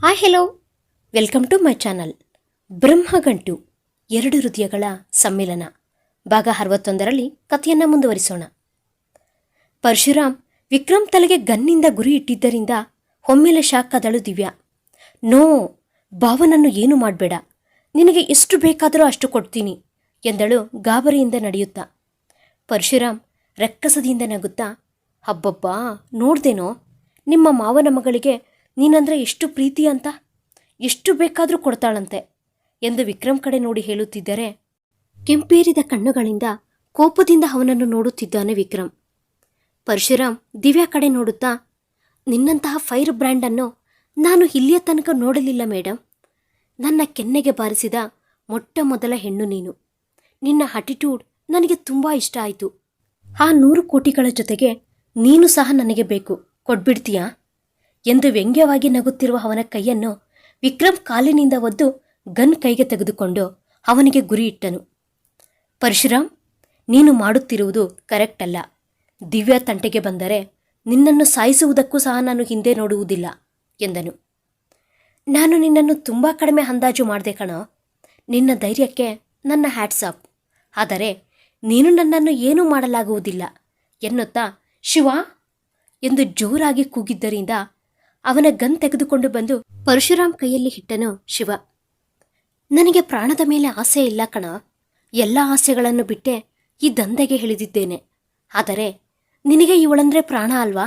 Hi hello welcome to my channel Brahmagantu, ಎರಡು ಹೃದಯಗಳ ಸಮ್ಮಿಲನ. ಭಾಗ ಅರವತ್ತೊಂದರಲ್ಲಿ ಕಥೆಯನ್ನು ಮುಂದುವರಿಸೋಣ. ಪರಶುರಾಮ್ ವಿಕ್ರಮ್ ತಲೆಗೆ ಗನ್ನಿಂದ ಗುರಿ ಇಟ್ಟಿದ್ದರಿಂದ ಒಮ್ಮೆಲೆ ಶಾಖದಳು ದಿವ್ಯಾ. ನೋ, ಭಾವನನ್ನು ಏನು ಮಾಡಬೇಡ. ನಿನಗೆ ಎಷ್ಟು ಬೇಕಾದರೂ ಅಷ್ಟು ಕೊಡ್ತೀನಿ, ಎಂದಳು ಗಾಬರಿಯಿಂದ ನಡೆಯುತ್ತಾ. ಪರಶುರಾಮ್ ರಕ್ಕಸದಿಂದ ನಗುತ್ತಾ ಹಬ್ಬಬ್ಬಾ ನೋಡ್ದೇನೋ? ನಿಮ್ಮ ಮಾವನ ಮಗಳಿಗೆ ನೀನಂದ್ರೆ ಎಷ್ಟು ಪ್ರೀತಿ ಅಂತ? ಎಷ್ಟು ಬೇಕಾದರೂ ಕೊಡ್ತಾಳಂತೆ. ಎಂದು ವಿಕ್ರಮ್ ಕಡೆ ನೋಡಿ ಹೇಳುತ್ತಿದ್ದರೆ, ಕೆಂಪೇರಿದ ಕಣ್ಣುಗಳಿಂದ ಕೋಪದಿಂದ ಅವನನ್ನು ನೋಡುತ್ತಿದ್ದಾನೆ ವಿಕ್ರಮ್. ಪರಶುರಾಮ್ ದಿವ್ಯಾ ಕಡೆ ನೋಡುತ್ತಾ, ನಿನ್ನಂತಹ ಫೈರ್ ಬ್ರ್ಯಾಂಡನ್ನು ನಾನು ಇಲ್ಲಿಯ ತನಕ ನೋಡಲಿಲ್ಲ ಮೇಡಮ್ ನನ್ನ ಕೆನ್ನೆಗೆ ಬಾರಿಸಿದ ಮೊಟ್ಟ ಮೊದಲ ಹೆಣ್ಣು ನೀನು. ನಿನ್ನ ಅಟಿಟ್ಯೂಡ್ ನನಗೆ ತುಂಬ ಇಷ್ಟ ಆಯಿತು. ಆ ನೂರು ಕೋಟಿಗಳ ಜೊತೆಗೆ ನೀನು ಸಹ ನನಗೆ ಬೇಕು. ಕೊಟ್ಬಿಡ್ತೀಯಾ? ಎಂದು ವ್ಯಂಗ್ಯವಾಗಿ ನಗುತ್ತಿರುವ ಅವನ ಕೈಯನ್ನು ವಿಕ್ರಮ್ ಕಾಲಿನಿಂದ ಒದ್ದು ಗನ್ ಕೈಗೆ ತೆಗೆದುಕೊಂಡು ಅವನಿಗೆ ಗುರಿ ಇಟ್ಟನು. ಪರಶುರಾಮ್ ನೀನು ಮಾಡುತ್ತಿರುವುದು ಕರೆಕ್ಟ್ ಅಲ್ಲ. ದಿವ್ಯ ತಂಟೆಗೆ ಬಂದರೆ ನಿನ್ನನ್ನು ಸಾಯಿಸುವುದಕ್ಕೂ ಸಹ ನಾನು ಹಿಂದೆ ನೋಡುವುದಿಲ್ಲ ಎಂದನು. ನಾನು ನಿನ್ನನ್ನು ತುಂಬ ಕಡಿಮೆ ಅಂದಾಜು ಮಾಡಿದೆ ಕಣೋ. ನಿನ್ನ ಧೈರ್ಯಕ್ಕೆ ನನ್ನ ಹ್ಯಾಟ್ಸಾಪ್ ಆದರೆ ನೀನು ನನ್ನನ್ನು ಏನೂ ಮಾಡಲಾಗುವುದಿಲ್ಲ ಎನ್ನುತ್ತಾ ಶಿವ ಎಂದು ಜೋರಾಗಿ ಕೂಗಿದ್ದರಿಂದ ಅವನ ಗನ್ ತೆಗೆದುಕೊಂಡು ಬಂದು ಪರಶುರಾಮ್ ಕೈಯಲ್ಲಿ ಹಿಟ್ಟನು ಶಿವ. ನನಗೆ ಪ್ರಾಣದ ಮೇಲೆ ಆಸೆ ಇಲ್ಲ ಕಣ. ಎಲ್ಲ ಆಸೆಗಳನ್ನು ಬಿಟ್ಟೆ ಈ ದಂಧೆಗೆ ಇಳಿದಿದ್ದೇನೆ. ಆದರೆ ನಿನಗೆ ಇವಳಂದ್ರೆ ಪ್ರಾಣ ಅಲ್ವಾ?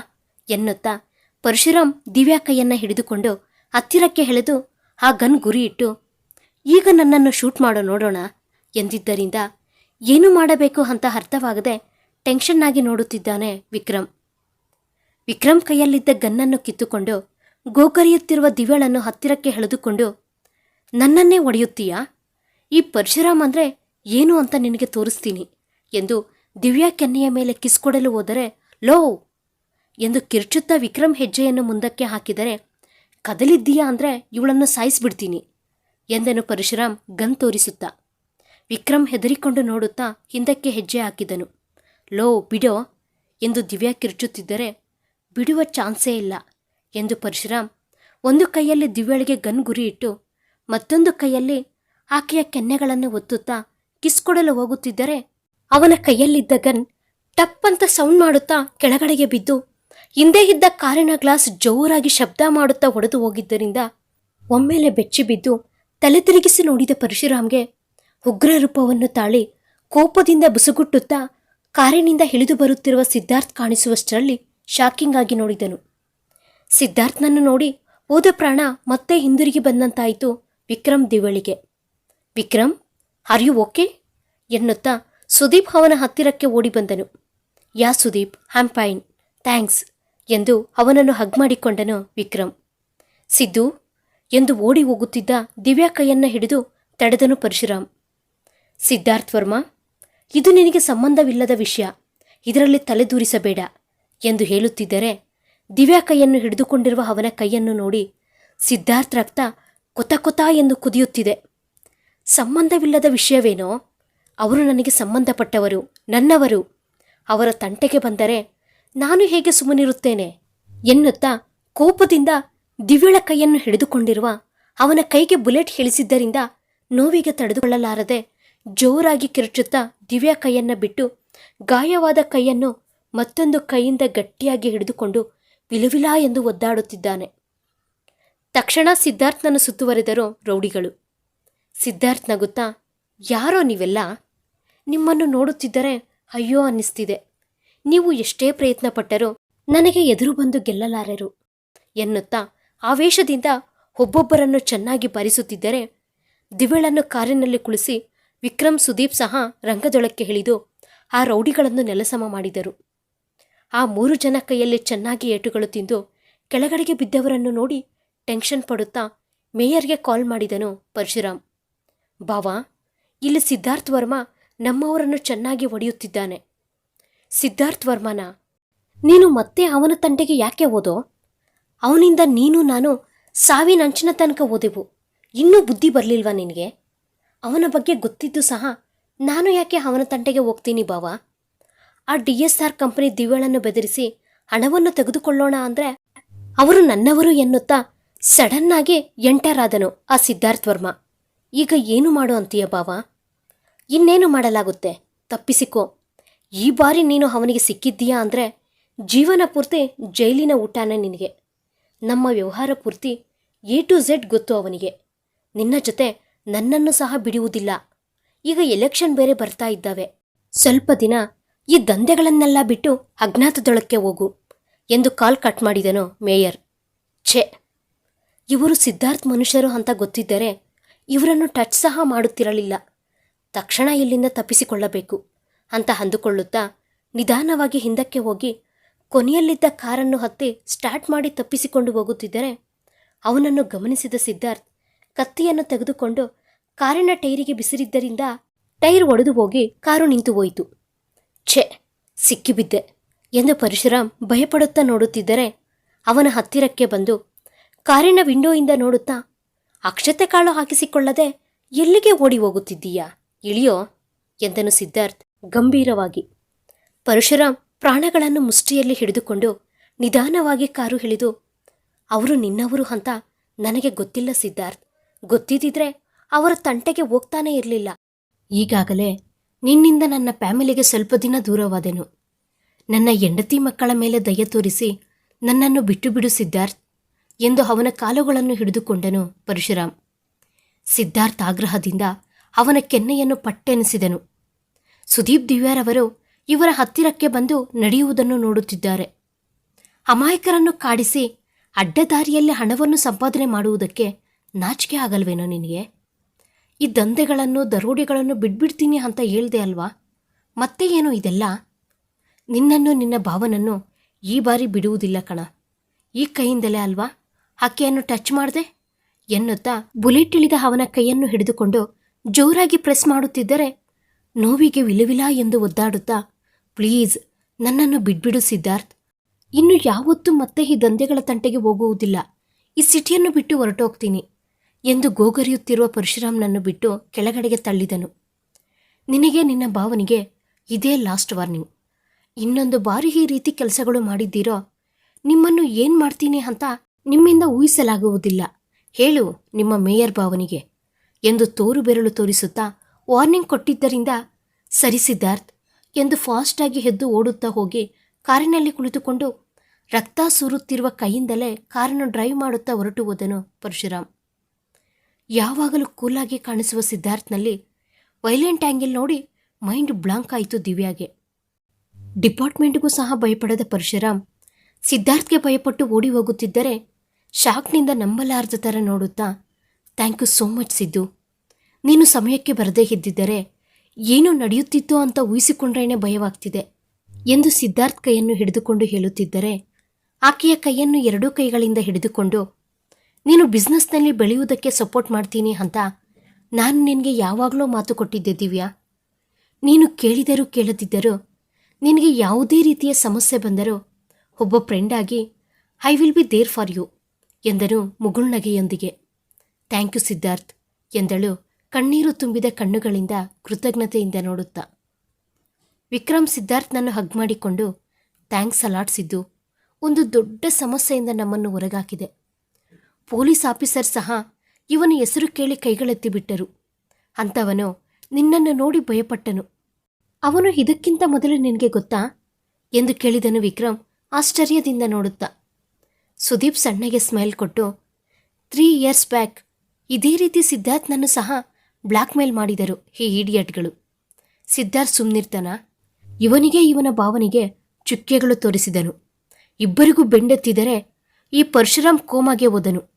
ಎನ್ನುತ್ತಾ ಪರಶುರಾಮ್ ದಿವ್ಯಾ ಕೈಯನ್ನ ಹಿಡಿದುಕೊಂಡು ಹತ್ತಿರಕ್ಕೆ ಎಳೆದು ಆ ಗನ್ ಗುರಿ ಇಟ್ಟು ಈಗ ನನ್ನನ್ನು ಶೂಟ್ ಮಾಡೋ ನೋಡೋಣ ಎಂದಿದ್ದರಿಂದ ಏನು ಮಾಡಬೇಕು ಅಂತ ಅರ್ಥವಾಗದೆ ಟೆನ್ಷನ್ ಆಗಿ ನೋಡುತ್ತಿದ್ದಾನೆ ವಿಕ್ರಮ್. ವಿಕ್ರಮ್ ಕೈಯಲ್ಲಿದ್ದ ಗನ್ನನ್ನು ಕಿತ್ತುಕೊಂಡು ಗೋಕರಿಯುತ್ತಿರುವ ದಿವ್ಯಳನ್ನು ಹತ್ತಿರಕ್ಕೆ ಎಳೆದುಕೊಂಡು, ನನ್ನನ್ನೇ ಒಡೆಯುತ್ತೀಯಾ ಈ ಪರಶುರಾಮ್ ಅಂದರೆ ಏನು ಅಂತ ನಿನಗೆ ತೋರಿಸ್ತೀನಿ ಎಂದು ದಿವ್ಯಾ ಕೆನ್ನೆಯ ಮೇಲೆ ಕಿಸ್ಕೊಡಲು ಹೋದರೆ, ಲೋ ಎಂದು ಕಿರ್ಚುತ್ತಾ ವಿಕ್ರಮ್ ಹೆಜ್ಜೆಯನ್ನು ಮುಂದಕ್ಕೆ ಹಾಕಿದರೆ, ಕದಲಿದ್ದೀಯಾ ಅಂದ್ರೆ ಇವಳನ್ನು ಸಾಯಿಸ್ಬಿಡ್ತೀನಿ ಎಂದನು ಪರಶುರಾಮ್ ಗನ್ ತೋರಿಸುತ್ತಾ. ವಿಕ್ರಮ್ ಹೆದರಿಕೊಂಡು ನೋಡುತ್ತಾ ಹಿಂದಕ್ಕೆ ಹೆಜ್ಜೆ ಹಾಕಿದನು. ಲೋ, ಬಿಡೋ ಎಂದು ದಿವ್ಯಾ ಕಿರ್ಚುತ್ತಿದ್ದರೆ ಬಿಡುವ ಚಾನ್ಸೇ ಇಲ್ಲ ಎಂದು ಪರಶುರಾಮ್ ಒಂದು ಕೈಯಲ್ಲಿ ದಿವ್ಯಳಿಗೆ ಗನ್ ಗುರಿ ಇಟ್ಟು ಮತ್ತೊಂದು ಕೈಯಲ್ಲಿ ಆಕೆಯ ಕೆನ್ನೆಗಳನ್ನು ಒತ್ತುತ್ತಾ ಕಿಸ್ಕೊಡಲು ಹೋಗುತ್ತಿದ್ದರೆ ಅವನ ಕೈಯಲ್ಲಿದ್ದ ಗನ್ ಟಪ್ ಅಂತ ಸೌಂಡ್ ಮಾಡುತ್ತಾ ಕೆಳಗಡೆಗೆ ಬಿದ್ದು ಹಿಂದೆ ಇದ್ದ ಕಾರಿನ ಗ್ಲಾಸ್ ಜೋರಾಗಿ ಶಬ್ದ ಮಾಡುತ್ತಾ ಒಡೆದು ಹೋಗಿದ್ದರಿಂದ ಒಮ್ಮೆಲೆ ಬೆಚ್ಚಿ ಬಿದ್ದು ತಲೆ ತಿರುಗಿಸಿ ನೋಡಿದ ಪರಶುರಾಮ್ಗೆ ಉಗ್ರ ರೂಪವನ್ನು ತಾಳಿ ಕೋಪದಿಂದ ಬುಸುಗುಟ್ಟುತ್ತಾ ಕಾರಿನಿಂದ ಇಳಿದು ಬರುತ್ತಿರುವ ಸಿದ್ಧಾರ್ಥ್ ಕಾಣಿಸುವಷ್ಟರಲ್ಲಿ ಶಾಕಿಂಗ್ ಆಗಿ ನೋಡಿದನು. ಸಿದ್ಧಾರ್ಥನನ್ನು ನೋಡಿ ಹೋದ ಪ್ರಾಣ ಮತ್ತೆ ಹಿಂದಿರುಗಿ ಬಂದಂತಾಯಿತು ವಿಕ್ರಮ್ ದಿವಳಿಗೆ. ವಿಕ್ರಮ್ ಆರ್ ಯು ಓಕೆ ಎನ್ನುತ್ತಾ ಸುದೀಪ್ ಅವನ ಹತ್ತಿರಕ್ಕೆ ಓಡಿ ಬಂದನು. Yeah Sudeep I'm fine thanks ಎಂದು ಅವನನ್ನು ಹಗ್ ಮಾಡಿಕೊಂಡನು ವಿಕ್ರಮ್. ಸಿದ್ದು, ಎಂದು ಓಡಿ ಹೋಗುತ್ತಿದ್ದ ದಿವ್ಯಾ ಕೈಯನ್ನು ಹಿಡಿದು ತಡೆದನು ಪರಶುರಾಮ್. ಸಿದ್ಧಾರ್ಥ್ ವರ್ಮಾ, ಇದು ನಿನಗೆ ಸಂಬಂಧವಿಲ್ಲದ ವಿಷಯ. ಇದರಲ್ಲಿ ತಲೆದೂರಿಸಬೇಡ. ಎಂದು ಹೇಳುತ್ತಿದ್ದರೆ ದಿವ್ಯಾ ಕೈಯನ್ನು ಹಿಡಿದುಕೊಂಡಿರುವ ಅವನ ಕೈಯನ್ನು ನೋಡಿ ಸಿದ್ಧಾರ್ಥ ರಕ್ತ ಕೊತ ಕೊತ ಎಂದು ಕುದಿಯುತ್ತಿದೆ. ಸಂಬಂಧವಿಲ್ಲದ ವಿಷಯವೇನೋ? ಅವರು ನನಗೆ ಸಂಬಂಧಪಟ್ಟವರು, ನನ್ನವರು. ಅವರ ತಂಟೆಗೆ ಬಂದರೆ ನಾನು ಹೇಗೆ ಸುಮ್ಮನಿರುತ್ತೇನೆ? ಎನ್ನುತ್ತಾ ಕೋಪದಿಂದ ದಿವ್ಯಳ ಕೈಯನ್ನು ಹಿಡಿದುಕೊಂಡಿರುವ ಅವನ ಕೈಗೆ ಬುಲೆಟ್ ಹೇಳಿಸಿದ್ದರಿಂದ ನೋವಿಗೆ ತಡೆದುಕೊಳ್ಳಲಾರದೆ ಜೋರಾಗಿ ಕಿರುಚುತ್ತಾ ದಿವ್ಯಾ ಕೈಯನ್ನು ಬಿಟ್ಟು ಗಾಯವಾದ ಕೈಯನ್ನು ಮತ್ತೊಂದು ಕೈಯಿಂದ ಗಟ್ಟಿಯಾಗಿ ಹಿಡಿದುಕೊಂಡು ವಿಲುವಿಲ ಎಂದು ಒದ್ದಾಡುತ್ತಿದ್ದಾನೆ. ತಕ್ಷಣ ಸಿದ್ಧಾರ್ಥ್ನನ್ನು ಸುತ್ತುವರೆದರು ರೌಡಿಗಳು. ಸಿದ್ಧಾರ್ಥ್ ನಗುತ್ತಾ, ಯಾರೋ ನೀವೆಲ್ಲ? ನಿಮ್ಮನ್ನು ನೋಡುತ್ತಿದ್ದರೆ ಅಯ್ಯೋ ಅನ್ನಿಸ್ತಿದೆ. ನೀವು ಎಷ್ಟೇ ಪ್ರಯತ್ನ ಪಟ್ಟರೂ ನನಗೆ ಎದುರು ಬಂದು ಗೆಲ್ಲಲಾರೆರು ಎನ್ನುತ್ತಾ ಆವೇಶದಿಂದ ಒಬ್ಬೊಬ್ಬರನ್ನು ಚೆನ್ನಾಗಿ ಭರಿಸುತ್ತಿದ್ದರೆ ದಿವಳನ್ನು ಕಾರಿನಲ್ಲಿ ಕುಳಿಸಿ ವಿಕ್ರಮ್ ಸುದೀಪ್ ಸಹ ರಂಗದೊಳಕ್ಕೆ ಇಳಿದು ಆ ರೌಡಿಗಳನ್ನು ನೆಲಸಮ ಮಾಡಿದರು. ಆ ಮೂರು ಜನ ಕೈಯಲ್ಲಿ ಚೆನ್ನಾಗಿ ಏಟುಗಳು ತಿಂದು ಕೆಳಗಡೆಗೆ ಬಿದ್ದವರನ್ನು ನೋಡಿ ಟೆನ್ಷನ್ ಪಡುತ್ತಾ ಮೇಯರ್ಗೆ ಕಾಲ್ ಮಾಡಿದನು ಪರಶುರಾಮ್. ಬಾವಾ, ಇಲ್ಲಿ ಸಿದ್ಧಾರ್ಥ್ ವರ್ಮ ನಮ್ಮವರನ್ನು ಚೆನ್ನಾಗಿ ಒಡೆಯುತ್ತಿದ್ದಾನೆ ಸಿದ್ಧಾರ್ಥ್ ವರ್ಮನ? ನೀನು ಮತ್ತೆ ಅವನ ತಂಟೆಗೆ ಯಾಕೆ ಓದೋ ಅವನಿಂದ ನೀನು ನಾನು ಸಾವಿನ ಅಂಚಿನ ತನಕ ಓದೆವು ಇನ್ನೂ ಬುದ್ಧಿ ಬರಲಿಲ್ವಾ ನಿನಗೆ? ಅವನ ಬಗ್ಗೆ ಗೊತ್ತಿದ್ದು ಸಹ ನಾನು ಯಾಕೆ ಅವನ ತಂಟೆಗೆ ಹೋಗ್ತೀನಿ ಬಾವಾ? ಆ ಡಿ ಎಸ್ ಆರ್ ಕಂಪನಿ ದಿವ್ಯಳನ್ನು ಬೆದರಿಸಿ ಹಣವನ್ನು ತೆಗೆದುಕೊಳ್ಳೋಣ ಅಂದ್ರೆ ಅವರು ನನ್ನವರು ಎನ್ನುತ್ತಾ ಸಡನ್ನಾಗಿ ಎಂಟರ್ ಆದನು ಆ ಸಿದ್ಧಾರ್ಥ್ ವರ್ಮ. ಈಗ ಏನು ಮಾಡು ಅಂತೀಯ ಭಾವ? ಇನ್ನೇನು ಮಾಡಲಾಗುತ್ತೆ? ತಪ್ಪಿಸಿಕೋ. ಈ ಬಾರಿ ನೀನು ಅವನಿಗೆ ಸಿಕ್ಕಿದ್ದೀಯಾ ಅಂದರೆ ಜೀವನ ಪೂರ್ತಿ ಜೈಲಿನ ಊಟನೇ ನಿನಗೆ. ನಮ್ಮ ವ್ಯವಹಾರ ಪೂರ್ತಿ ಎ ಟು ಝೆಡ್ ಗೊತ್ತು ಅವನಿಗೆ. ನಿನ್ನ ಜೊತೆ ನನ್ನನ್ನು ಸಹ ಬಿಡುವುದಿಲ್ಲ ಈಗ ಎಲೆಕ್ಷನ್ ಬೇರೆ ಬರ್ತಾ ಇದ್ದಾವೆ. ಸ್ವಲ್ಪ ದಿನ ಈ ದಂಧೆಗಳನ್ನೆಲ್ಲ ಬಿಟ್ಟು ಅಜ್ಞಾತದೊಳಕ್ಕೆ ಹೋಗು ಎಂದು ಕಾಲ್ ಕಟ್ ಮಾಡಿದನು ಮೇಯರ್. ಛೆ, ಇವರು ಸಿದ್ಧಾರ್ಥ್ ಮನುಷ್ಯರು ಅಂತ ಗೊತ್ತಿದ್ದರೆ ಇವರನ್ನು ಟಚ್ ಸಹ ಮಾಡುತ್ತಿರಲಿಲ್ಲ. ತಕ್ಷಣ ಇಲ್ಲಿಂದ ತಪ್ಪಿಸಿಕೊಳ್ಳಬೇಕು ಅಂತ ಅಂದುಕೊಳ್ಳುತ್ತಾ ನಿಧಾನವಾಗಿ ಹಿಂದಕ್ಕೆ ಹೋಗಿ ಕೊನೆಯಲ್ಲಿದ್ದ ಕಾರನ್ನು ಹತ್ತಿ ಸ್ಟಾರ್ಟ್ ಮಾಡಿ ತಪ್ಪಿಸಿಕೊಂಡು ಹೋಗುತ್ತಿದ್ದರೆ ಅವನನ್ನು ಗಮನಿಸಿದ ಸಿದ್ಧಾರ್ಥ್ ಕತ್ತಿಯನ್ನು ತೆಗೆದುಕೊಂಡು ಕಾರಿನ ಟೈರಿಗೆ ಬಿಸಿರಿದ್ದರಿಂದ ಟೈರ್ ಒಡೆದು ಹೋಗಿ ಕಾರು ನಿಂತು ಹೋಯಿತು. ಛೆ, ಸಿಕ್ಕಿಬಿದ್ದೆ. ಎಂದು ಪರಶುರಾಮ್ ಭಯಪಡುತ್ತಾ ನೋಡುತ್ತಿದ್ದರೆ ಅವನ ಹತ್ತಿರಕ್ಕೆ ಬಂದು, ಕಾರಿನ ವಿಂಡೋಯಿಂದ ನೋಡುತ್ತಾ, ಅಕ್ಷತೆ ಕಾಳು ಹಾಕಿಸಿಕೊಳ್ಳದೆ ಎಲ್ಲಿಗೆ ಓಡಿ ಹೋಗುತ್ತಿದ್ದೀಯಾ, ಇಳಿಯೋ, ಎಂದನು ಸಿದ್ಧಾರ್ಥ್ ಗಂಭೀರವಾಗಿ. ಪರಶುರಾಮ್ ಪ್ರಾಣಗಳನ್ನು ಮುಷ್ಟಿಯಲ್ಲಿ ಹಿಡಿದುಕೊಂಡು ನಿಧಾನವಾಗಿ ಕಾರು ಹಿಡಿದು ಅವರು ನಿನ್ನವರು ಅಂತ ನನಗೆ ಗೊತ್ತಿಲ್ಲ ಸಿದ್ಧಾರ್ಥ್. ಗೊತ್ತಿದ್ದಿದ್ರೆ ಅವರ ತಂಟೆಗೆ ಹೋಗ್ತಾನೇ ಇರಲಿಲ್ಲ. ಈಗಾಗಲೇ ನಿನ್ನಿಂದ ನನ್ನ ಫ್ಯಾಮಿಲಿಗೆ ಸ್ವಲ್ಪ ದಿನ ದೂರವಾದೆನು. ನನ್ನ ಹೆಂಡತಿ ಮಕ್ಕಳ ಮೇಲೆ ದಯ ತೋರಿಸಿ ನನ್ನನ್ನು ಬಿಟ್ಟು ಬಿಡು ಸಿದ್ಧಾರ್ಥ್ ಎಂದು ಅವನ ಕಾಲುಗಳನ್ನು ಹಿಡಿದುಕೊಂಡನು ಪರಶುರಾಮ್. ಸಿದ್ಧಾರ್ಥ್ ಆಗ್ರಹದಿಂದ ಅವನ ಕೆನ್ನೆಯನ್ನು ಪಟ್ಟೆನಿಸಿದನು. ಸುದೀಪ್ ದಿವ್ಯಾರವರು ಇವರ ಹತ್ತಿರಕ್ಕೆ ಬಂದು ನಡೆಯುವುದನ್ನು ನೋಡುತ್ತಿದ್ದಾರೆ. ಅಮಾಯಕರನ್ನು ಕಾಡಿಸಿ ಅಡ್ಡದಾರಿಯಲ್ಲಿ ಹಣವನ್ನು ಸಂಪಾದನೆ ಮಾಡುವುದಕ್ಕೆ ನಾಚಿಕೆ ಆಗಲ್ವೇನೋ ನಿನಗೆ? ಈ ದಂಧೆಗಳನ್ನು, ದರೋಡೆಗಳನ್ನು ಬಿಡ್ಬಿಡ್ತೀನಿ ಅಂತ ಹೇಳ್ದೆ ಅಲ್ವಾ? ಮತ್ತೆ ಏನು ಇದೆಲ್ಲ? ನಿನ್ನನ್ನು, ನಿನ್ನ ಭಾವನನ್ನು ಈ ಬಾರಿ ಬಿಡುವುದಿಲ್ಲ ಕಣ. ಈ ಕೈಯಿಂದಲೇ ಅಲ್ವಾ? ಆಕೆಯನ್ನು ಟಚ್ ಮಾಡಿದೆ? ಎನ್ನುತ್ತಾ ಬುಲೆಟ್ ಇಳಿದ ಅವನ ಕೈಯನ್ನು ಹಿಡಿದುಕೊಂಡು ಜೋರಾಗಿ ಪ್ರೆಸ್ ಮಾಡುತ್ತಿದ್ದರೆ ನೋವಿಗೆ ವಿಲವಿಲ ಎಂದು ಒದ್ದಾಡುತ್ತಾ, ಪ್ಲೀಸ್, ನನ್ನನ್ನು ಬಿಡ್ಬಿಡು ಸಿದ್ಧಾರ್ಥ್. ಇನ್ನು ಯಾವತ್ತೂ ಮತ್ತೆ ಈ ದಂಧೆಗಳ ತಂಟೆಗೆ ಹೋಗುವುದಿಲ್ಲ. ಈ ಸಿಟಿಯನ್ನು ಬಿಟ್ಟು ಹೊರಟೋಗ್ತೀನಿ. ಎಂದು ಗೋಗರಿಯುತ್ತಿರುವ ಪರಶುರಾಮ್ನನ್ನು ಬಿಟ್ಟು ಕೆಳಗಡೆಗೆ ತಳ್ಳಿದನು. ನಿನಗೆ ನಿನ್ನ ಭಾವನಿಗೆ ಇದೇ ಲಾಸ್ಟ್ ವಾರ್ನಿಂಗ್ ಇನ್ನೊಂದು ಬಾರಿ ಈ ರೀತಿ ಕೆಲಸಗಳು ಮಾಡಿದ್ದೀರೋ, ನಿಮ್ಮನ್ನು ಏನು ಮಾಡ್ತೀನಿ ಅಂತ ನಿಮ್ಮಿಂದ ಊಹಿಸಲಾಗುವುದಿಲ್ಲ. ಹೇಳು ನಿಮ್ಮ ಮೇಯರ್ ಭಾವನಿಗೆ ಎಂದು ತೋರು ಬೆರಳು ತೋರಿಸುತ್ತಾ ವಾರ್ನಿಂಗ್ ಕೊಟ್ಟಿದ್ದರಿಂದ, ಸರಿ ಸಿದ್ಧಾರ್ಥ್ ಎಂದು ಫಾಸ್ಟಾಗಿ ಎದ್ದು ಓಡುತ್ತಾ ಹೋಗಿ ಕಾರಿನಲ್ಲಿ ಕುಳಿತುಕೊಂಡು ರಕ್ತ ಸುರುತ್ತಿರುವ ಕೈಯಿಂದಲೇ ಕಾರನ್ನು ಡ್ರೈವ್ ಮಾಡುತ್ತಾ ಹೊರಟು ಹೋದನು ಪರಶುರಾಮ್. ಯಾವಾಗಲೂ ಕೂಲಾಗಿ ಕಾಣಿಸುವ ಸಿದ್ಧಾರ್ಥ್ನಲ್ಲಿ ವೈಲೆಂಟ್ ಆ್ಯಂಗಲ್ ನೋಡಿ ಮೈಂಡ್ ಬ್ಲಾಂಕ್ ಆಯಿತು ದಿವ್ಯಾಗೆ. ಡಿಪಾರ್ಟ್ಮೆಂಟ್ಗೂ ಸಹ ಭಯಪಡದ ಪರಶುರಾಮ್ ಸಿದ್ಧಾರ್ಥ್ಗೆ ಭಯಪಟ್ಟು ಓಡಿ ಹೋಗುತ್ತಿದ್ದರೆ ಶಾಕ್ನಿಂದ ನಂಬಲಾರದ ಥರ ನೋಡುತ್ತಾ, thank you so much Siddu. ನೀನು ಸಮಯಕ್ಕೆ ಬರದೇ ಇದ್ದಿದ್ದರೆ ಏನು ನಡೆಯುತ್ತಿತ್ತೋ ಅಂತ ಊಹಿಸಿಕೊಂಡ್ರೇನೆ ಭಯವಾಗ್ತಿದೆ ಎಂದು ಸಿದ್ಧಾರ್ಥ್ ಕೈಯನ್ನು ಹಿಡಿದುಕೊಂಡು ಹೇಳುತ್ತಿದ್ದರೆ, ಆಕೆಯ ಕೈಯನ್ನು ಎರಡೂ ಕೈಗಳಿಂದ ಹಿಡಿದುಕೊಂಡು ನೀನು ಬಿಸ್ನೆಸ್ನಲ್ಲಿ ಬೆಳೆಯುವುದಕ್ಕೆ ಸಪೋರ್ಟ್ ಮಾಡ್ತೀನಿ ಅಂತ ನಾನು ನಿನಗೆ ಯಾವಾಗಲೂ ಮಾತು ಕೊಟ್ಟಿದ್ದೆ ದಿವ್ಯಾ. ನೀನು ಕೇಳಿದರೂ ಕೇಳದಿದ್ದರೂ, ನಿನಗೆ ಯಾವುದೇ ರೀತಿಯ ಸಮಸ್ಯೆ ಬಂದರೂ ಒಬ್ಬ ಫ್ರೆಂಡ್ ಆಗಿ I will be there for you ಎಂದನು ಮುಗುಳ್ನಗೆಯೊಂದಿಗೆ ಥ್ಯಾಂಕ್ ಯು ಸಿದ್ಧಾರ್ಥ್ ಎಂದಳು ಕಣ್ಣೀರು ತುಂಬಿದ ಕಣ್ಣುಗಳಿಂದ ಕೃತಜ್ಞತೆಯಿಂದ ನೋಡುತ್ತಾ. ವಿಕ್ರಮ್ ಸಿದ್ಧಾರ್ಥ್ನನ್ನು ಹಗ್ ಮಾಡಿಕೊಂಡು, ಥ್ಯಾಂಕ್ಸ್ ಅಲಾಡ್ಸಿದ್ದು ಒಂದು ದೊಡ್ಡ ಸಮಸ್ಯೆಯಿಂದ ನಮ್ಮನ್ನು ಹೊರಗಾಕಿದೆ. ಪೊಲೀಸ್ ಆಫೀಸರ್ ಸಹ ಇವನ ಹೆಸರು ಕೇಳಿ ಕೈಗಳೆತ್ತಿ ಬಿಟ್ಟರು. ಅಂಥವನು ನಿನ್ನನ್ನು ನೋಡಿ ಭಯಪಟ್ಟನು. ಅವನು ಇದಕ್ಕಿಂತ ಮೊದಲು ನಿನಗೆ ಗೊತ್ತಾ? ಎಂದು ಕೇಳಿದನು ವಿಕ್ರಮ್ ಆಶ್ಚರ್ಯದಿಂದ ನೋಡುತ್ತಾ. ಸುದೀಪ್ ಸಣ್ಣಗೆ ಸ್ಮೈಲ್ ಕೊಟ್ಟು, ತ್ರೀ ಇಯರ್ಸ್ ಬ್ಯಾಕ್ ಇದೇ ರೀತಿ ಸಿದ್ಧಾರ್ಥ್ನನ್ನು ಸಹ ಬ್ಲ್ಯಾಕ್ ಮೇಲ್ ಮಾಡಿದರು ಈ ಈಡಿಯಟ್ಗಳು. ಸಿದ್ಧಾರ್ಥ್ ಸುಮ್ಮನಿರ್ತಾನ ಇವನಿಗೆ ಇವನ ಭಾವನಿಗೆ ಚುಕ್ಕೆಗಳು ತೋರಿಸಿದನು. ಇಬ್ಬರಿಗೂ ಬೆಂಡೆತ್ತಿದರೆ ಈ ಪರಶುರಾಮ್ ಕೋಮಾಗೆ ಹೋದನು.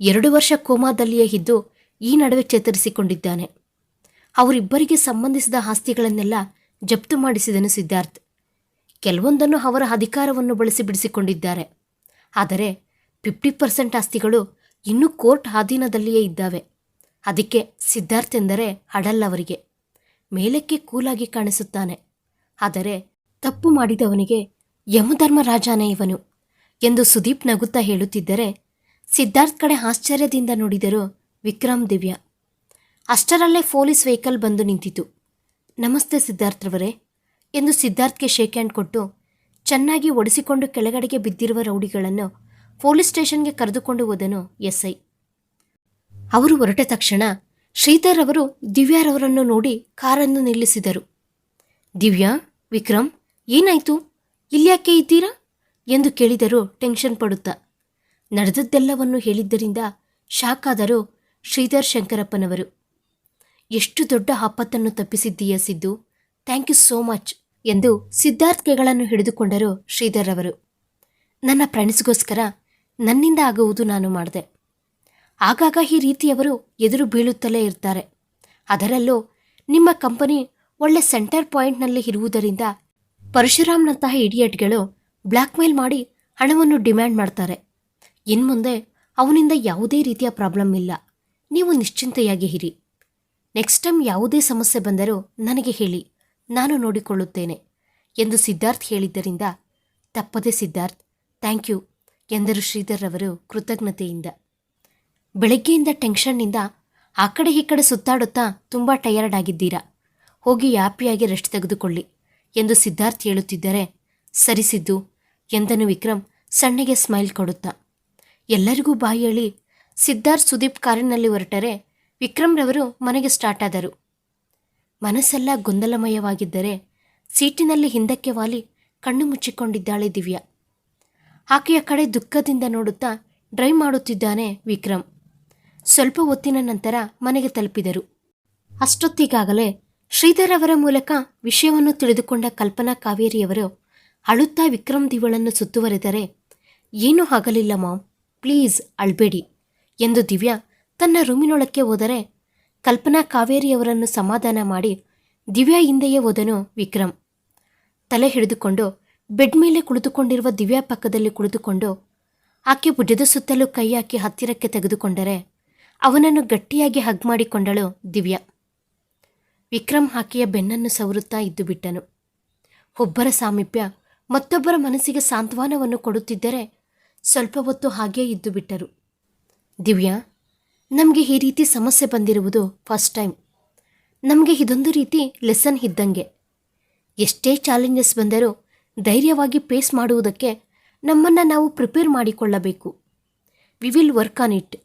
ಎರಡು ವರ್ಷ ಕೋಮಾದಲ್ಲಿಯೇ ಇದ್ದು ಈ ನಡುವೆ ಚೇತರಿಸಿಕೊಂಡಿದ್ದಾನೆ. ಅವರಿಬ್ಬರಿಗೆ ಸಂಬಂಧಿಸಿದ ಆಸ್ತಿಗಳನ್ನೆಲ್ಲ ಜಪ್ತು ಮಾಡಿಸಿದನು ಸಿದ್ಧಾರ್ಥ್. ಕೆಲವೊಂದನ್ನು ಅವರ ಅಧಿಕಾರವನ್ನು ಬಳಸಿ ಬಿಡಿಸಿಕೊಂಡಿದ್ದಾರೆ. ಆದರೆ ಫಿಫ್ಟಿ ಪರ್ಸೆಂಟ್ ಆಸ್ತಿಗಳು ಇನ್ನೂ ಕೋರ್ಟ್ ಅಧೀನದಲ್ಲಿಯೇ ಇದ್ದಾವೆ. ಅದಕ್ಕೆ ಸಿದ್ಧಾರ್ಥ್ ಎಂದರೆ ಅಡಲ್ಲವರಿಗೆ ಮೇಲಕ್ಕೆ ಕೂಲಾಗಿ ಕಾಣಿಸುತ್ತಾನೆ. ಆದರೆ ತಪ್ಪು ಮಾಡಿದವನಿಗೆ ಯಮಧರ್ಮರಾಜಾನೇ ಇವನು ಎಂದು ಸುದೀಪ್ ನಗುತ್ತಾ ಹೇಳುತ್ತಿದ್ದರೆ ಸಿದ್ಧಾರ್ಥ್ ಕಡೆ ಆಶ್ಚರ್ಯದಿಂದ ನೋಡಿದರು ವಿಕ್ರಮ್ ದಿವ್ಯಾ. ಅಷ್ಟರಲ್ಲೇ ಪೊಲೀಸ್ ವೆಹಿಕಲ್ ಬಂದು ನಿಂತಿತು. ನಮಸ್ತೆ ಸಿದ್ಧಾರ್ಥ್ರವರೇ ಎಂದು ಸಿದ್ಧಾರ್ಥ್ಗೆ ಶೇಕ್ ಹ್ಯಾಂಡ್ ಕೊಟ್ಟು ಚೆನ್ನಾಗಿ ಒಡಿಸಿಕೊಂಡು ಕೆಳಗಡೆಗೆ ಬಿದ್ದಿರುವ ರೌಡಿಗಳನ್ನು ಪೊಲೀಸ್ ಸ್ಟೇಷನ್ಗೆ ಕರೆದುಕೊಂಡು ಹೋದನು ಎಸ್ಐ. ಅವರು ಹೊರಟ ತಕ್ಷಣ ಶ್ರೀಧರ್ ಅವರು ದಿವ್ಯಾರವರನ್ನು ನೋಡಿ ಕಾರನ್ನು ನಿಲ್ಲಿಸಿದರು. ದಿವ್ಯಾ, ವಿಕ್ರಮ್, ಏನಾಯ್ತು? ಇಲ್ಯಾಕೆ ಇದ್ದೀರಾ? ಎಂದು ಕೇಳಿದರು ಟೆನ್ಷನ್ ಪಡುತ್ತಾ ನಡೆದದ್ದೆಲ್ಲವನ್ನು ಹೇಳಿದ್ದರಿಂದ ಶಾಕ್ ಆದರು ಶ್ರೀಧರ್ ಶಂಕರಪ್ಪನವರು. ಎಷ್ಟು ದೊಡ್ಡ ಆಪತ್ತನ್ನು ತಪ್ಪಿಸಿದ್ದೀಯ Siddu? Thank you so much ಎಂದು ಸಿದ್ಧಾರ್ಥ್ಗೆಗಳನ್ನು ಹಿಡಿದುಕೊಂಡರು ಶ್ರೀಧರ್ ಅವರು. ನನ್ನ ಫ್ರೆಂಡ್ಸ್ಗೋಸ್ಕರ ನನ್ನಿಂದ ಆಗುವುದು ನಾನು ಮಾಡಿದೆ. ಆಗಾಗ ಈ ರೀತಿಯವರು ಎದುರು ಬೀಳುತ್ತಲೇ ಇರ್ತಾರೆ. ಅದರಲ್ಲೂ ನಿಮ್ಮ ಕಂಪನಿ ಒಳ್ಳೆ ಸೆಂಟರ್ ಪಾಯಿಂಟ್ನಲ್ಲಿ ಇರುವುದರಿಂದ ಪರಶುರಾಮ್ನಂತಹ ಇಡಿಯಟ್ಗಳು ಬ್ಲ್ಯಾಕ್ಮೇಲ್ ಮಾಡಿ ಹಣವನ್ನು ಡಿಮ್ಯಾಂಡ್ ಮಾಡ್ತಾರೆ. ಇನ್ಮುಂದೆ ಅವನಿಂದ ಯಾವುದೇ ರೀತಿಯ ಪ್ರಾಬ್ಲಮ್ ಇಲ್ಲ. ನೀವು ನಿಶ್ಚಿಂತೆಯಾಗಿ ಇರಿ. ನೆಕ್ಸ್ಟ್ ಟೈಮ್ ಯಾವುದೇ ಸಮಸ್ಯೆ ಬಂದರೂ ನನಗೆ ಹೇಳಿ. ನಾನು ನೋಡಿಕೊಳ್ಳುತ್ತೇನೆ ಎಂದು ಸಿದ್ಧಾರ್ಥ್ ಹೇಳಿದ್ದರಿಂದ ತಪ್ಪದೆ ಸಿದ್ಧಾರ್ಥ್, ಥ್ಯಾಂಕ್ ಯು ಎಂದರು ಶ್ರೀಧರ್ ಅವರು ಕೃತಜ್ಞತೆಯಿಂದ. ಬೆಳಗ್ಗೆಯಿಂದ ಟೆನ್ಷನ್ನಿಂದ ಆ ಕಡೆ ಈ ಕಡೆ ಸುತ್ತಾಡುತ್ತಾ ತುಂಬ ಟಯರ್ಡ್ ಆಗಿದ್ದೀರಾ? ಹೋಗಿ ಹ್ಯಾಪಿಯಾಗಿ ರೆಸ್ಟ್ ತೆಗೆದುಕೊಳ್ಳಿ ಎಂದು ಸಿದ್ಧಾರ್ಥ್ ಹೇಳುತ್ತಿದ್ದರೆ ಸರಿಸಿದ್ದು ಎಂದನು ವಿಕ್ರಮ್ ಸಣ್ಣಗೆ ಸ್ಮೈಲ್ ಕೊಡುತ್ತಾ. ಎಲ್ಲರಿಗೂ ಬಾಯಿ ಹೇಳಿ ಸಿದ್ಧಾರ್ಥ್ ಸುದೀಪ್ ಕಾರಿನಲ್ಲಿ ಹೊರಟರೆ ವಿಕ್ರಮ್ರವರು ಮನೆಗೆ ಸ್ಟಾರ್ಟ್ ಆದರು. ಮನಸ್ಸೆಲ್ಲ ಗೊಂದಲಮಯವಾಗಿದ್ದರೆ ಸೀಟಿನಲ್ಲಿ ಹಿಂದಕ್ಕೆ ವಾಲಿ ಕಣ್ಣು ಮುಚ್ಚಿಕೊಂಡಿದ್ದಾಳೆ ದಿವ್ಯಾ. ಆಕೆಯ ಕಡೆ ದುಃಖದಿಂದ ನೋಡುತ್ತಾ ಡ್ರೈವ್ ಮಾಡುತ್ತಿದ್ದಾನೆ ವಿಕ್ರಮ್. ಸ್ವಲ್ಪ ಹೊತ್ತಿನ ನಂತರ ಮನೆಗೆ ತಲುಪಿದರು. ಅಷ್ಟೊತ್ತಿಗಾಗಲೇ ಶ್ರೀಧರ್ ಅವರ ಮೂಲಕ ವಿಷಯವನ್ನು ತಿಳಿದುಕೊಂಡ ಕಲ್ಪನಾ ಕಾವೇರಿಯವರು ಅಳುತ್ತಾ ವಿಕ್ರಮ್ ದಿವಳನ್ನು ಸುತ್ತುವರೆದರೆ ಏನೂ ಆಗಲಿಲ್ಲ ಮಾಮ್. ಪ್ಲೀಸ್ ಅಳ್ಬೇಡಿ ಎಂದು ದಿವ್ಯಾ ತನ್ನ ರೂಮಿನೊಳಕ್ಕೆ ಹೋದರೆ ಕಲ್ಪನಾ ಕಾವೇರಿಯವರನ್ನು ಸಮಾಧಾನ ಮಾಡಿ ದಿವ್ಯಾ ಹಿಂದೆಯೇ ಹೋದನು ವಿಕ್ರಮ್. ತಲೆ ಹಿಡಿದುಕೊಂಡು ಬೆಡ್ ಮೇಲೆ ಕುಳಿತುಕೊಂಡಿರುವ ದಿವ್ಯಾ ಪಕ್ಕದಲ್ಲಿ ಕುಳಿತುಕೊಂಡು ಆಕೆ ಭುಜದ ಸುತ್ತಲೂ ಕೈ ಹಾಕಿ ಹತ್ತಿರಕ್ಕೆ ತೆಗೆದುಕೊಂಡರೆ ಅವನನ್ನು ಗಟ್ಟಿಯಾಗಿ ಹಗ್ ಮಾಡಿಕೊಂಡಳು ದಿವ್ಯಾ. ವಿಕ್ರಮ್ ಆಕೆಯ ಬೆನ್ನನ್ನು ಸವರುತ್ತಾ ಇದ್ದು ಬಿಟ್ಟನು. ಒಬ್ಬರ ಸಾಮೀಪ್ಯ ಮತ್ತೊಬ್ಬರ ಮನಸ್ಸಿಗೆ ಸಾಂತ್ವನವನ್ನು ಕೊಡುತ್ತಿದ್ದರೆ ಸ್ವಲ್ಪ ಹೊತ್ತು ಹಾಗೇ ಇದ್ದು ಬಿಟ್ಟರು. ದಿವ್ಯಾ, ನಮಗೆ ಈ ರೀತಿ ಸಮಸ್ಯೆ ಬಂದಿರುವುದು ಫಸ್ಟ್ ಟೈಮ್ ನಮಗೆ ಇದೊಂದು ರೀತಿ ಲೆಸನ್ ಇದ್ದಂಗೆ. ಎಷ್ಟೇ ಚಾಲೆಂಜಸ್ ಬಂದರೂ ಧೈರ್ಯವಾಗಿ ಪೇಸ್ ಮಾಡುವುದಕ್ಕೆ ನಮ್ಮನ್ನು ನಾವು ಪ್ರಿಪೇರ್ ಮಾಡಿಕೊಳ್ಳಬೇಕು. We will work on it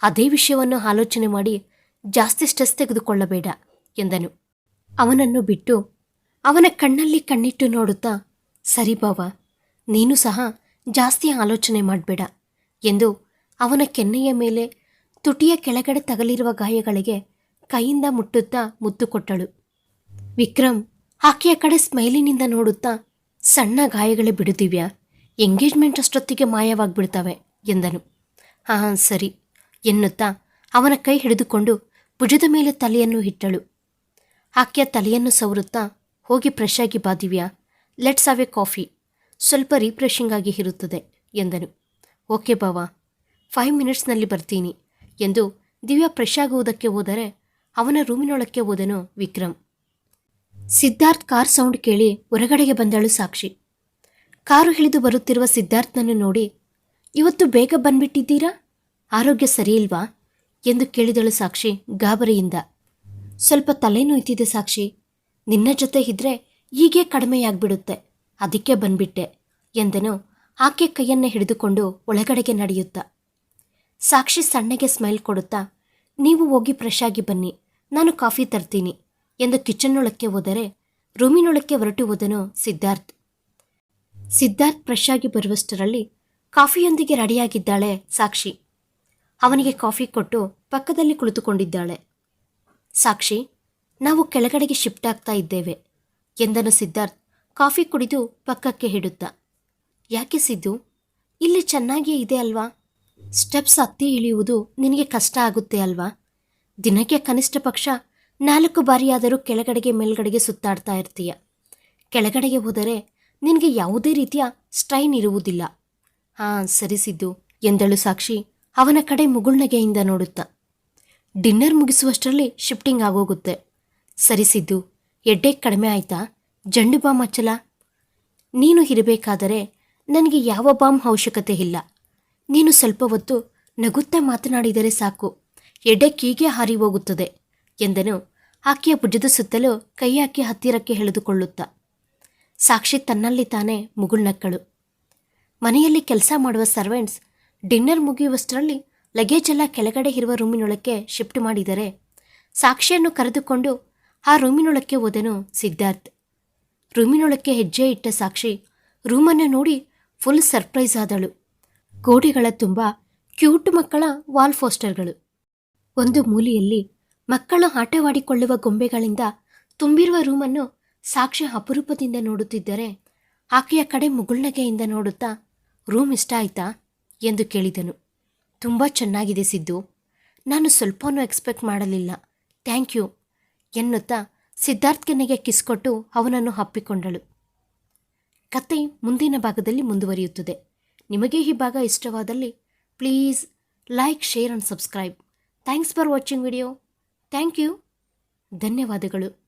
ಅದೇ ವಿಷಯವನ್ನು ಆಲೋಚನೆ ಮಾಡಿ ಜಾಸ್ತಿ ಸ್ಟ್ರೆಸ್ ತೆಗೆದುಕೊಳ್ಳಬೇಡ, ಎಂದನು. ಅವನನ್ನು ಬಿಟ್ಟು ಅವನ ಕಣ್ಣಲ್ಲಿ ಕಣ್ಣಿಟ್ಟು ನೋಡುತ್ತಾ, ಸರಿ ಬಾವ, ನೀನು ಸಹ ಜಾಸ್ತಿ ಆಲೋಚನೆ ಮಾಡಬೇಡ ಎಂದು ಅವನ ಕೆನ್ನೆಯ ಮೇಲೆ ತುಟಿಯ ಕೆಳಗಡೆ ತಗಲಿರುವ ಗಾಯಗಳಿಗೆ ಕೈಯಿಂದ ಮುಟ್ಟುತ್ತಾ ಮುತ್ತು ಕೊಟ್ಟಳು. ವಿಕ್ರಮ್ ಆಕೆಯ ಕಡೆ ಸ್ಮೈಲಿನಿಂದ ನೋಡುತ್ತಾ ಸಣ್ಣ ಗಾಯಗಳೇ ಬಿಡುತ್ತಿವ್ಯಾ? ಎಂಗೇಜ್ಮೆಂಟ್ ಅಷ್ಟೊತ್ತಿಗೆ ಮಾಯವಾಗ್ಬಿಡ್ತವೆ ಎಂದನು. ಹಾಂ, ಸರಿ ಎನ್ನುತ್ತಾ ಅವನ ಕೈ ಹಿಡಿದುಕೊಂಡು ಭುಜದ ಮೇಲೆ ತಲೆಯನ್ನು ಇಟ್ಟಳು. ಆಕೆಯ ತಲೆಯನ್ನು ಸವರುತ್ತಾ ಹೋಗಿ ಫ್ರೆಶ್ ಆಗಿ ಬಾದಿವ್ಯಾ? Let's have a coffee. ಸ್ವಲ್ಪ ರೀಫ್ರೆಶಿಂಗ್ ಆಗಿ ಇರುತ್ತದೆ ಎಂದನು. ಓಕೆ ಬಾವ ಫೈವ್ ಮಿನಿಟ್ಸ್ನಲ್ಲಿ ಬರ್ತೀನಿ ಎಂದು ದಿವ್ಯಾ ಫ್ರೆಶ್ ಆಗುವುದಕ್ಕೆ ಹೋದರೆ ಅವನ ರೂಮಿನೊಳಕ್ಕೆ ಹೋದನು ವಿಕ್ರಮ್. ಸಿದ್ಧಾರ್ಥ್ ಕಾರ್ ಸೌಂಡ್ ಕೇಳಿ ಹೊರಗಡೆಗೆ ಬಂದಳು ಸಾಕ್ಷಿ. ಕಾರು ಹಿಡಿದು ಬರುತ್ತಿರುವ ಸಿದ್ಧಾರ್ಥನನ್ನು ನೋಡಿ, ಇವತ್ತು ಬೇಗ ಬಂದ್ಬಿಟ್ಟಿದ್ದೀರಾ? ಆರೋಗ್ಯ ಸರಿಯಿಲ್ವಾ? ಎಂದು ಕೇಳಿದಳು ಸಾಕ್ಷಿ ಗಾಬರಿಯಿಂದ. ಸ್ವಲ್ಪ ತಲೆನೋಯ್ತಿದೆ ಸಾಕ್ಷಿ. ನಿನ್ನ ಜೊತೆ ಇದ್ರೆ ಹೀಗೆ ಕಡಿಮೆಯಾಗ್ಬಿಡುತ್ತೆ. ಅದಕ್ಕೆ ಬಂದ್ಬಿಟ್ಟೆ ಎಂದನು ಆಕೆ ಕೈಯನ್ನು ಹಿಡಿದುಕೊಂಡು ಒಳಗಡೆಗೆ ನಡೆಯುತ್ತಾ. ಸಾಕ್ಷಿ ಸಣ್ಣಗೆ ಸ್ಮೈಲ್ ಕೊಡುತ್ತಾ, ನೀವು ಹೋಗಿ ಫ್ರೆಶ್ ಆಗಿ ಬನ್ನಿ, ನಾನು ಕಾಫಿ ತರ್ತೀನಿ ಎಂದು ಕಿಚನ್ನೊಳಕ್ಕೆ ಹೋದರೆ ರೂಮಿನೊಳಕ್ಕೆ ಹೊರಟು ಹೋದನು ಸಿದ್ಧಾರ್ಥ್. ಸಿದ್ಧಾರ್ಥ್ ಫ್ರೆಶ್ ಆಗಿ ಬರುವಷ್ಟರಲ್ಲಿ ಕಾಫಿಯೊಂದಿಗೆ ರೆಡಿಯಾಗಿದ್ದಾಳೆ ಸಾಕ್ಷಿ. ಅವನಿಗೆ ಕಾಫಿ ಕೊಟ್ಟು ಪಕ್ಕದಲ್ಲಿ ಕುಳಿತುಕೊಂಡಿದ್ದಾಳೆ. ಸಾಕ್ಷಿ, ನಾವು ಕೆಳಗಡೆಗೆ ಶಿಫ್ಟ್ ಆಗ್ತಾ ಇದ್ದೇವೆ ಎಂದನು ಸಿದ್ಧಾರ್ಥ್. ಕಾಫಿ ಕುಡಿದು ಪಕ್ಕಕ್ಕೆ ಹಿಡುತ್ತಾ. ಯಾಕೆ ಸಿದ್ದು? ಇಲ್ಲಿ ಚೆನ್ನಾಗಿಯೇ ಇದೆ ಅಲ್ವಾ? ಸ್ಟೆಪ್ಸ್ ಹತ್ತಿ ಇಳಿಯುವುದು ನಿನಗೆ ಕಷ್ಟ ಆಗುತ್ತೆ ಅಲ್ವಾ? ದಿನಕ್ಕೆ ಕನಿಷ್ಠ ಪಕ್ಷ ನಾಲ್ಕು ಬಾರಿಯಾದರೂ ಕೆಳಗಡೆಗೆ ಮೇಲ್ಗಡೆಗೆ ಸುತ್ತಾಡ್ತಾ ಇರ್ತೀಯ. ಕೆಳಗಡೆಗೆ ಹೋದರೆ ನಿನಗೆ ಯಾವುದೇ ರೀತಿಯ ಸ್ಟ್ರೈನ್ ಇರುವುದಿಲ್ಲ. ಹಾಂ ಸರಿಸಿದ್ದು ಎಂದಳು ಸಾಕ್ಷಿ ಅವನ ಕಡೆ ಮುಗುಳ್ನಗೆಯಿಂದ ನೋಡುತ್ತಾ. ಡಿನ್ನರ್ ಮುಗಿಸುವಷ್ಟರಲ್ಲಿ ಶಿಫ್ಟಿಂಗ್ ಆಗೋಗುತ್ತೆ. ಸರಿಸಿದ್ದು ಎಡ್ಡೆ ಕಡಿಮೆ ಆಯ್ತಾ? ಜಂಡು ಬಾಂಬ್ ಅಚ್ಚಲ ನೀನು ಇರಬೇಕಾದರೆ ನನಗೆ ಯಾವ ಬಾಂಬ್ ಅವಶ್ಯಕತೆ ಇಲ್ಲ. ನೀನು ಸ್ವಲ್ಪ ಹೊತ್ತು ನಗುತ್ತಾ ಮಾತನಾಡಿದರೆ ಸಾಕು. ಎಡೆ ಹಾರಿ ಹೋಗುತ್ತದೆ ಎಂದನು ಆಕೆಯ ಭುಜದ ಸುತ್ತಲೂ ಕೈ ಹಾಕಿ ಹತ್ತಿರಕ್ಕೆ ಎಳೆದುಕೊಳ್ಳುತ್ತಾ. ಸಾಕ್ಷಿ ತನ್ನಲ್ಲಿ ತಾನೇ ಮುಗುಳ್ನಕ್ಕಳು. ಮನೆಯಲ್ಲಿ ಕೆಲಸ ಮಾಡುವ ಸರ್ವೆಂಟ್ಸ್ ಡಿನ್ನರ್ ಮುಗಿಯುವಷ್ಟರಲ್ಲಿ ಲಗೇಜ್ ಎಲ್ಲ ಕೆಳಗಡೆ ಇರುವ ರೂಮಿನೊಳಕ್ಕೆ ಶಿಫ್ಟ್ ಮಾಡಿದರೆ ಸಾಕ್ಷಿಯನ್ನು ಕರೆದುಕೊಂಡು ಆ ರೂಮಿನೊಳಕ್ಕೆ ಹೋದನು ಸಿದ್ಧಾರ್ಥ್. ರೂಮಿನೊಳಕ್ಕೆ ಹೆಜ್ಜೆ ಇಟ್ಟ ಸಾಕ್ಷಿ ರೂಮನ್ನು ನೋಡಿ ಫುಲ್ ಸರ್ಪ್ರೈಸ್ ಆದಳು. ಗೋಡೆಗಳ ತುಂಬ ಕ್ಯೂಟ್ ಮಕ್ಕಳ ವಾಲ್ ಫೋಸ್ಟರ್ಗಳು ಒಂದು ಮೂಲೆಯಲ್ಲಿ ಮಕ್ಕಳು ಆಟವಾಡಿಕೊಳ್ಳುವ ಗೊಂಬೆಗಳಿಂದ ತುಂಬಿರುವ ರೂಮನ್ನು ಸಾಕ್ಷಿ ಅಪರೂಪದಿಂದ ನೋಡುತ್ತಿದ್ದರೆ ಆಕೆಯ ಕಡೆ ಮುಗುಳ್ನಗೆಯಿಂದ ನೋಡುತ್ತಾ, ರೂಮ್ ಇಷ್ಟ ಆಯ್ತಾ? ಎಂದು ಕೇಳಿದನು. ತುಂಬ ಚೆನ್ನಾಗಿದೆ ಸಿದ್ದು. ನಾನು ಸ್ವಲ್ಪನೂ ಎಕ್ಸ್ಪೆಕ್ಟ್ ಮಾಡಲಿಲ್ಲ. ಥ್ಯಾಂಕ್ ಯು ಎನ್ನುತ್ತಾ ಸಿದ್ಧಾರ್ಥ್ಗೆನೆಗೆ ಕಿಸ್ ಕೊಟ್ಟು ಅವನನ್ನು ಅಪ್ಪಿಕೊಂಡಳು. ಕತೆ ಮುಂದಿನ ಭಾಗದಲ್ಲಿ ಮುಂದುವರಿಯುತ್ತದೆ. ನಿಮಗೆ ಈ ಭಾಗ ಇಷ್ಟವಾದಲ್ಲಿ please like, share and subscribe. Thanks for watching video. Thank you. ಧನ್ಯವಾದಗಳು.